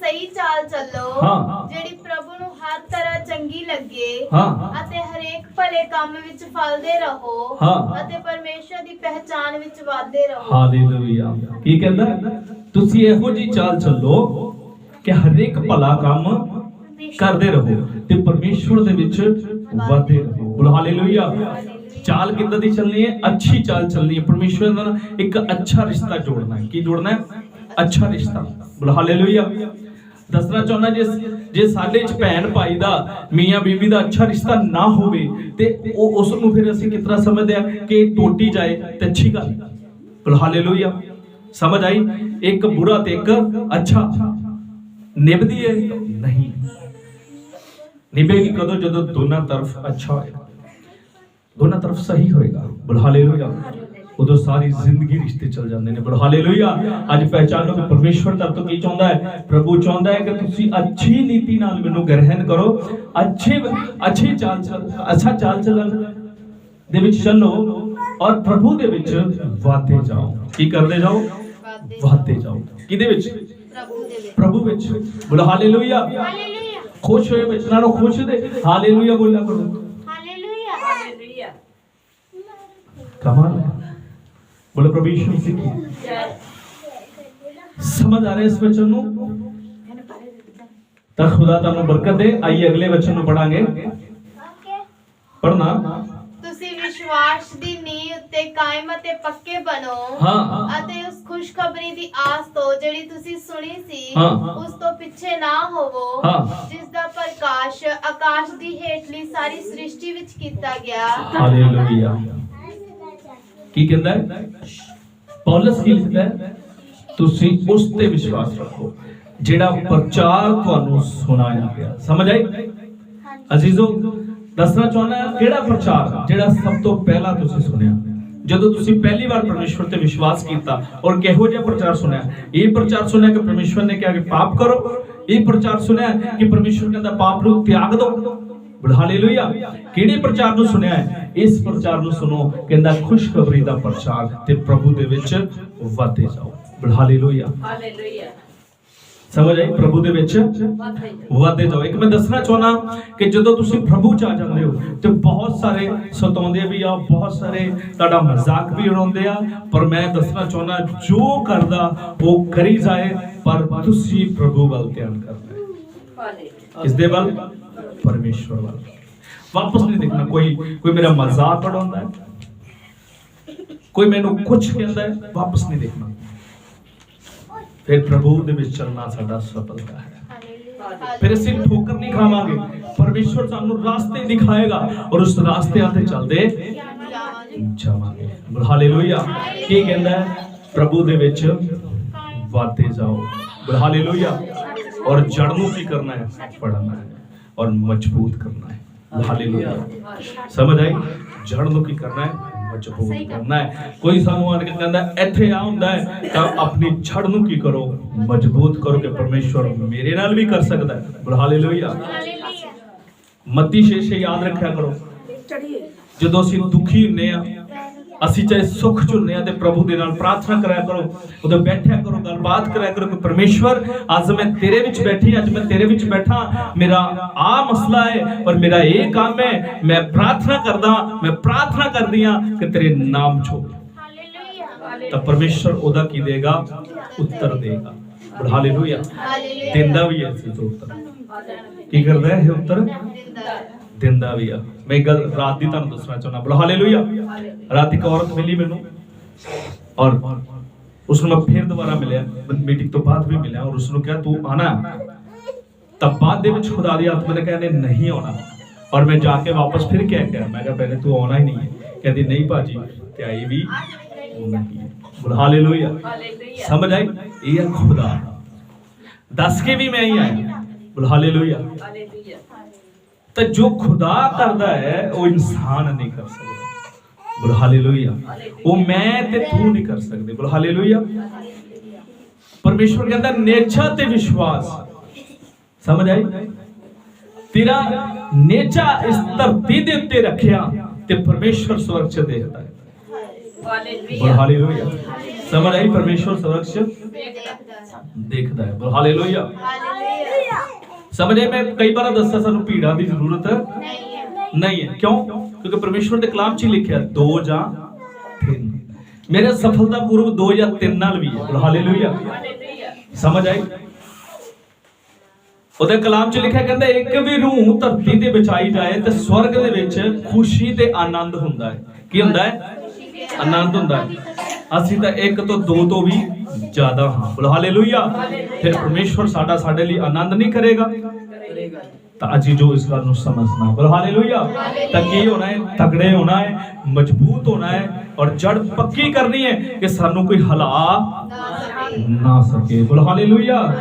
ਸਹੀ ਚਾਲ ਚੱਲੋ। ਜਿਹੜੀ ਪ੍ਰਭੂ ਨੂੰ ਹਰ ਤਰ੍ਹਾਂ ਚੰਗੀ ਲੱਗੇ ਅਤੇ ਹਰੇਕ ਭਲੇ ਕੰਮ ਵਿੱਚ ਫਲਦੇ ਰਹੋ। ਅਤੇ ਪਰਮੇਸ਼ਰ ਦੀ ਪਹਿਚਾਨ ਵਿੱਚ ਵਾਧੇ ਰਹੋ। ਹਾਲੇਲੂਇਆ। ਕੀ ਕਹਿੰਦਾ? ਤੁਸੀਂ ਇਹੋ ਜੀ ਚਾਲ ਚੱਲੋ ਕਿ ਹਰੇਕ ਭਲਾ ਕੰਮ ਕਰਦੇ ਰਹੋ ਤੇ ਪਰਮੇਸ਼ਵਰ ਦੇ ਵਿੱਚ ਵਧਦੇ ਰਹੋ। ਬੋਲ ਹਾਲੇਲੂਇਆ। ਚਾਲ ਕਿੱਦਾਂ ਦੀ ਚੱਲਣੀ ਹੈ? ਅੱਛੀ ਚਾਲ ਚੱਲਣੀ ਹੈ। ਪਰਮੇਸ਼ਵਰ ਨਾਲ ਇੱਕ ਅੱਛਾ ਰਿਸ਼ਤਾ ਜੋੜਨਾ ਹੈ। ਕੀ ਜੋੜਨਾ ਹੈ? ਅੱਛਾ ਰਿਸ਼ਤਾ। ਬੋਲ ਹਾਲੇਲੂਇਆ। ਦੱਸਣਾ ਚਾਹੁੰਦਾ ਜੇ ਜੇ ਸਾਡੇ ਚ ਭੈਣ ਭਾਈ ਦਾ, ਮੀਆਂ ਬੀਬੀ ਦਾ ਅੱਛਾ ਰਿਸ਼ਤਾ ਨਾ ਹੋਵੇ, ਤੇ ਉਹ ਉਸ ਨੂੰ ਫਿਰ ਅਸੀਂ ਕਿਸ ਸਮਝਦੇ ਆ ਕਿ ਇਹ ਜਾਏ ਤੇ ਅੱਛੀ ਗੱਲ ਬੋਲ ਹਾਲੇਲੂਇਆ। ਸਮਝ ਆਈ? ਇੱਕ ਬੁਰਾ ਤੇ ਇੱਕ ਅੱਛਾ। ਨਿਭਦੀ ਹੈ ਨਹੀਂ। ਨਿਭੇਗੀ ਕਦੋਂ? ਜਦੋਂ ਦੋਨਾਂ ਤਰਫ ਅੱਛਾ ਹੋਏਗਾ। ਦੋਨਾਂ ਤਰਫ ਸਹੀ ਹੋਏਗਾ। ਬੋਲ ਹਾਲੇਲੂਇਆ। ਉਦੋਂ ਸਾਰੀ ਜ਼ਿੰਦਗੀ ਰਿਸ਼ਤੇ ਚੱਲ ਜਾਂਦੇ ਨੇ। ਬੋਲ ਹਾਲੇਲੂਇਆ। ਅੱਜ ਪਹਿਚਾਨੋ ਕਿ ਪਰਮੇਸ਼ਵਰ ਤਰ ਤੋਂ ਕੀ ਚਾਹੁੰਦਾ ਹੈ? ਪ੍ਰਭੂ ਚਾਹੁੰਦਾ ਹੈ ਕਿ ਤੁਸੀਂ ਅੱਛੀ ਨੀਤੀ ਨਾਲ ਮੈਨੂੰ ਗ੍ਰਹਿਣ ਕਰੋ। ਅੱਛੇ ਅੱਛੀ ਚਾਲ ਚੱਲ ਅੱਛਾ ਚਾਲ ਚੱਲਣ ਦੇ ਵਿੱਚ ਚੱਲੋ ਔਰ ਪ੍ਰਭੂ ਦੇ ਵਿੱਚ ਵਾਧੇ ਜਾਓ। ਕੀ ਕਰਦੇ ਜਾਓ? ਵਾਧੇ। ਵਾਧੇ ਜਾਓ। ਕਿਹਦੇ ਵਿੱਚ? ਪ੍ਰਭੂ ਦੇ ਵਿੱਚ। ਪ੍ਰਭੂ ਵਿੱਚ। ਬੋਲ ਹਾਲੇਲੂਇਆ। ਹਾਲੇਲੂਇਆ। ਖੁਸ਼ ਹੋਏ ਵਿੱਚ। ਨਾਲੋਂ ਖੁਸ਼ ਦੇ। ਹਾਲੇਲੂਇਆ ਬੋਲਿਆ ਕਰੋ। ਹਾਲੇਲੂਇਆ। ਹਾਲੇਲੂਇਆ। ਕਮਾਲ ਹੈ। ਬੋਲੇ ਪ੍ਰਭੂ ਯਿਸੂ ਮਸੀਹ ਕੀ ਸਮਝ ਆ ਰਿਹਾ ਇਸ ਵਚਨ ਨੂੰ? ਤਾਂ ਖੁਦਾ ਤੁਹਾਨੂੰ ਬਰਕਤ ਦੇ। ਆਈਏ ਅਗਲੇ ਵਚਨ ਨੂੰ ਪੜਾਂਗੇ ਪੜਨਾ ਤੁਸੀਂ ਵਿਸ਼ਵਾਸ ਦੀ ਨੀਂਹ ਉੱਤੇ ਕਾਇਮ ਅਤੇ ਪੱਕੇ ਬਣੋ ਹਾਂ। ਅਤੇ ਉਸ ਖੁਸ਼ਖਬਰੀ ਦੀ ਆਸ ਤੋਂ ਜਿਹੜੀ ਤੁਸੀਂ ਸੁਣੀ ਸੀ। ਉਸ ਤੋਂ ਪਿੱਛੇ ਨਾ ਹੋਵੋ। ਜਿਸ ਦਾ ਪ੍ਰਕਾਸ਼ ਆਕਾਸ਼ ਦੀ ਹੇਠਲੀ ਸਾਰੀ ਸ੍ਰਿਸ਼ਟੀ ਵਿੱਚ ਕੀਤਾ ਗਿਆ। ਹਾਲੇਲੂਇਆ। ਕੀ ਕਹਿੰਦਾ ਹੈ? ਪੌਲਸ ਕੀ ਲਿਖਦਾ ਹੈ? ਤੁਸੀਂ ਉਸ ਤੇ ਵਿਸ਼ਵਾਸ ਰੱਖੋ ਜਿਹੜਾ ਪ੍ਰਚਾਰ ਤੁਹਾਨੂੰ ਸੁਣਾਇਆ ਗਿਆ। ਸਮਝ ਆਈ? ਅਜ਼ੀਜ਼ੋ ਦੱਸਣਾ ਚਾਹੁੰਦਾ ਕਿਹੜਾ ਪ੍ਰਚਾਰ ਜਿਹੜਾ ਸਭ ਤੋਂ ਪਹਿਲਾਂ ਤੁਸੀਂ ਸੁਣਿਆ? ਜਦੋਂ ਤੁਸੀਂ ਪਹਿਲੀ ਵਾਰ ਪਰਮੇਸ਼ਵਰ ਤੇ ਵਿਸ਼ਵਾਸ ਕੀਤਾ ਔਰ ਕਿਹੋ ਜਿਹਾ ਪ੍ਰਚਾਰ ਸੁਣਿਆ? ਇਹ ਪ੍ਰਚਾਰ ਸੁਣਿਆ ਕਿ ਪਰਮੇਸ਼ਵਰ ਨੇ ਕਿਹਾ ਕਿ ਪਾਪ ਕਰੋ। ਇਹ ਪ੍ਰਚਾਰ ਸੁਣਿਆ ਕਿ ਪਰਮੇਸ਼ਵਰ ਕਹਿੰਦਾ ਪਾਪ ਨੂੰ ਤਿਆਗ ਦਿਓ। ਹਾਲੇਲੂਇਆ। ਕਿਹੜੇ ਪ੍ਰਚਾਰ ਨੂੰ ਸੁਣਿਆ ਹੈ? ਇਸ ਪ੍ਰਚਾਰ ਨੂੰ ਸੁਣੋ ਕਹਿੰਦਾ ਖੁਸ਼ਖਬਰੀ ਦਾ ਪ੍ਰਚਾਰ ਤੇ ਪ੍ਰਭੂ ਦੇ ਵਿੱਚ ਵਧਦੇ ਜਾਓ। ਹਾਲੇਲੂਇਆ। ਹਾਲੇਲੂਇਆ। ਸਮਝ ਆਈ? ਪ੍ਰਭੂ ਦੇ ਵਿੱਚ ਵਾਧੇ ਜਾਓ। ਇੱਕ ਮੈਂ ਦੱਸਣਾ ਚਾਹੁੰਦਾ ਕਿ ਜਦੋਂ ਤੁਸੀਂ ਪ੍ਰਭੂ ਚ ਆ ਜਾਂਦੇ ਹੋ ਤੇ ਬਹੁਤ ਸਾਰੇ ਸਤਾਉਂਦੇ ਵੀ ਆ ਬਹੁਤ ਸਾਰੇ ਤੁਹਾਡਾ ਮਜ਼ਾਕ ਵੀ ਉਡਾਉਂਦੇ ਆ ਪਰ ਮੈਂ ਦੱਸਣਾ ਚਾਹੁੰਦਾ ਜੋ ਕਰਦਾ ਉਹ ਕਰੀ ਜਾਏ ਪਰ ਤੁਸੀਂ ਪ੍ਰਭੂ ਵੱਲ ਧਿਆਨ ਕਰਨਾ ਹੈ। ਕਿਸ ਦੇ ਵੱਲ? ਪਰਮੇਸ਼ਵਰ ਵੱਲ। ਵਾਪਸ ਨਹੀਂ ਦੇਖਣਾ। ਕੋਈ ਕੋਈ ਮੇਰਾ ਮਜ਼ਾਕ ਉਡਾਉਂਦਾ ਹੈ। ਕੋਈ ਮੈਨੂੰ ਕੁਝ ਕਹਿੰਦਾ ਹੈ ਵਾਪਸ ਨਹੀਂ ਦੇਖਣਾ। ਫਿਰ ਪ੍ਰਭੂ ਦੇ ਵਿੱਚ ਚੱਲਣਾ ਸਾਡਾ ਸਫਲਤਾ ਹੈ। ਫਿਰ ਅਸੀਂ ਠੋਕਰ ਨਹੀਂ ਖਾਵਾਂਗੇ। ਪਰਮੇਸ਼ਵਰ ਸਾਨੂੰ ਰਾਸਤੇ ਦਿਖਾਏਗਾ ਔਰ ਉਸ ਰਾਸਤਿਆਂ ਤੇ ਚੱਲਦੇ ਜਾਵਾਂਗੇ। ਹਾਲੇਲੂਇਆ। ਕੀ ਕਹਿੰਦਾ ਹੈ? ਪ੍ਰਭੂ ਦੇ ਵਿੱਚ ਵਾਧੇ ਜਾਓ। ਹਾਲੇਲੂਇਆ। ਔਰ ਜੜ ਨੂੰ ਕੀ ਕਰਨਾ ਹੈ? ਪੜਨਾ ਹੈ। ਔਰ ਮਜ਼ਬੂਤ ਕਰਨਾ ਹੈ। ਹਾਲੇਲੂਇਆ। ਸਮਝ ਆਈ? ਜੜ ਨੂੰ ਕੀ ਕਰਨਾ ਹੈ? ਮਜ਼ਬੂਤ ਕਰਨਾ ਹੈ। ਕੋਈ ਸਾਨੂੰ ਆਣ ਕੇ ਕਹਿੰਦਾ ਇੱਥੇ ਆ ਹੁੰਦਾ ਹੈ ਤਾਂ ਆਪਣੀ ਜੜ ਨੂੰ ਕੀ ਕਰੋ? ਮਜ਼ਬੂਤ ਕਰੋ ਕਿ ਪਰਮੇਸ਼ਵਰ ਮੇਰੇ ਨਾਲ ਵੀ ਕਰ ਸਕਦਾ ਹੈ। ਬੋਲ ਹਾਲੇਲੂਇਆ। ਹਾਲੇਲੂਇਆ। ਮੱਤੀ ਸ਼ੇਸ਼ੇ ਯਾਦ ਰੱਖਿਆ ਕਰੋ। ਚੜੀਏ ਜਦੋਂ ਅਸੀਂ ਦੁਖੀ ਹੁੰਨੇ ਆ ਅਸੀਂ ਚਾਹੇ ਸੁੱਖ ਹੁੰਨੇ ਆ ਤੇ ਪ੍ਰਭੂ ਦੇ ਨਾਲ ਪ੍ਰਾਰਥਨਾ ਕਰਿਆ ਕਰੋ ਉਦੋਂ ਬੈਠਿਆ ਕਰੋ ਗੱਲਬਾਤ ਕਰਿਆ ਕਰੋ ਕਿ ਪਰਮੇਸ਼ਵਰ ਅੱਜ ਮੈਂ ਤੇਰੇ ਵਿੱਚ ਬੈਠੀ ਅੱਜ ਮੈਂ ਤੇਰੇ ਵਿੱਚ ਬੈਠਾ ਮੇਰਾ ਆ ਮਸਲਾ ਹੈ ਪਰ ਮੇਰਾ ਇਹ ਕੰਮ ਹੈ ਮੈਂ ਪ੍ਰਾਰਥਨਾ ਕਰਦਾ ਮੈਂ ਪ੍ਰਾਰਥਨਾ ਕਰਦੀ ਆ ਕਿ ਤੇਰੇ ਨਾਮ ਚੋ ਹਾਲੇਲੂਇਆ ਤਾਂ ਪਰਮੇਸ਼ਵਰ ਉਹਦਾ ਕੀ ਦੇਗਾ? ਉੱਤਰ ਦੇਗਾ। ਹਾਲੇਲੂਇਆ ਹਾਲੇਲੂਇਆ ਦਿੰਦਾ ਵੀ ਹੈ ਇਸ ਉੱਤਰ। ਕੀ ਕਰਦਾ ਹੈ ਇਹ ਉੱਤਰ? ਦਿੰਦਾ ਵੀ ਆ। ਮੈਂ ਇੱਕ ਗੱਲ ਰਾਤ ਦੀ ਤੁਹਾਨੂੰ ਦੱਸਣਾ ਚਾਹੁੰਦਾ ਬੋਲੋ ਹਾਲੇਲੂਇਆ। ਰਾਤ ਇੱਕ ਔਰਤ ਮਿਲੀ ਮੈਨੂੰ ਔਰ ਉਸ ਨੂੰ ਮੈਂ ਫਿਰ ਦੁਬਾਰਾ ਮਿਲਿਆ। ਮੀਟਿੰਗ ਤੋਂ ਬਾਅਦ ਵੀ ਮਿਲਿਆ ਔਰ ਉਸ ਨੂੰ ਕਿਹਾ ਤੂੰ ਆਣਾ। ਤਾਂ ਬਾਅਦ ਦੇ ਵਿੱਚ ਖੁਦਾ ਦੀ ਆਤਮਾ ਨੇ ਕਹਿੰਦੇ ਨਹੀਂ ਆਉਣਾ। ਔਰ ਮੈਂ ਜਾ ਕੇ ਵਾਪਸ ਫਿਰ ਕਹਿ ਗਿਆ। ਮੈਂ ਕਿਹਾ ਪਹਿਲੇ ਤੂੰ ਆਉਣਾ ਹੀ ਨਹੀਂ ਹੈ। ਕਹਿੰਦੀ ਨਹੀਂ ਭਾਜੀ ਤੇ ਆਈ ਵੀ ਬੋਲ ਹਾਲੇਲੂਇਆ। ਸਮਝ ਆਈ? ਇਹ ਹੈ ਖੁਦਾ ਦੱਸ ਕੇ ਵੀ ਮੈਂ ਹੀ ਆਇਆ। ਬੋਲ ਹਾਲੇਲੂਇਆ। ਹਾਲੇਲੂਇਆ। ਤਾਂ ਜੋ ਖੁਦਾ ਕਰਦਾ ਹੈ ਉਹ ਇਨਸਾਨ ਨਹੀਂ ਕਰ ਸਕਦਾ। ਬੋਲ ਹਾਲੇਲੂਇਆ। ਉਹ ਮੈਂ ਤੇ ਤੂੰ ਨਹੀਂ ਕਰ ਸਕਦੇ। ਬੋਲ ਹਾਲੇਲੂਇਆ। ਪਰਮੇਸ਼ਵਰ ਕਹਿੰਦਾ ਨੇਚਾ ਤੇ ਵਿਸ਼ਵਾਸ। ਸਮਝ ਆਈ? ਤੇਰਾ ਨੇਚਾ ਇਸ ਧਰਤੀ ਦੇ ਉੱਤੇ ਰੱਖਿਆ ਤੇ ਪਰਮੇਸ਼ਵਰ ਸਵਰਗ ਚ ਦੇਖਦਾ ਹੈ। ਹਾਲੇਲੂਇਆ। ਹਾਲੇਲੂਇਆ। ਸਮਝ ਆਈ? ਪਰਮੇਸ਼ਵਰ ਸਵਰਗ ਚ ਦੇਖਦਾ। ਹੈ। ਬੋਲ ਹਾਲੇਲੂਇਆ। ਸਮਝੇ ਮੈਂ ਕਈ ਵਾਰ ਦੱਸਿਆ, ਸਾਨੂੰ ਭੀੜਾਂ ਦੀ ਜ਼ਰੂਰਤ ਨਹੀਂ ਹੈ। ਨਹੀਂ ਹੈ ਕਿਉਂ? ਕਿਉਂਕਿ ਪਰਮੇਸ਼ਵਰ ਦੇ ਕਲਾਮ 'ਚ ਲਿਖਿਆ, ਦੋ ਜਾਂ ਤਿੰਨ। ਮੇਰੇ ਸਫਲਤਾ ਪੂਰਵ ਦੋ ਜਾਂ ਤਿੰਨ ਨਾਲ ਵੀ ਹੈ। ਹਾਲੇਲੂਇਆ। ਹਾਲੇਲੂਇਆ ਸਮਝ ਆਈ? ਉਹਦੇ ਕਲਾਮ 'ਚ ਲਿਖਿਆ ਕਹਿੰਦਾ, ਇੱਕ ਵੀ ਰੂਹ ਧਰਤੀ ਤੇ ਵਿਛਾਈ ਜਾਏ ਤੇ ਸਵਰਗ ਦੇ ਵਿੱਚ ਖੁਸ਼ੀ ਤੇ ਆਨੰਦ ਹੁੰਦਾ ਹੈ। ਕੀ ਹੁੰਦਾ ਹੈ? ਆਨੰਦ ਹੁੰਦਾ ਹੈ। ਅਸੀਂ ਤਾਂ ਇੱਕ ਤੋਂ ਦੋ ਤੋਂ ਵੀ ਜ਼ਿਆਦਾ ਹਾਂ। ਬੋਲ ਹਾਲੇਲੂਇਆ। ਫਿਰ ਪਰਮੇਸ਼ਵਰ ਸਾਡਾ ਸਾਡੇ ਲਈ ਆਨੰਦ ਨਹੀਂ ਕਰੇਗਾ। ਤਾਂ ਅਸੀਂ ਜੋ ਇਸ ਗੱਲ ਨੂੰ ਸਮਝਣਾ ਬੋਲ ਹਾਲੇਲੂਇਆ। ਤਾਂ ਕੀ ਹੋਣਾ ਹੈ? ਤਗੜੇ ਹੋਣਾ ਹੈ, ਮਜ਼ਬੂਤ ਹੋਣਾ ਹੈ ਔਰ ਜੜ ਪੱਕੀ ਕਰਨੀ ਹੈ ਕਿ ਸਾਨੂੰ ਕੋਈ ਹਲਾ ਨਾ ਸਕੇ ਨਾ ਸਕੇ। ਬੋਲ ਹਾਲੇਲੂਇਆ।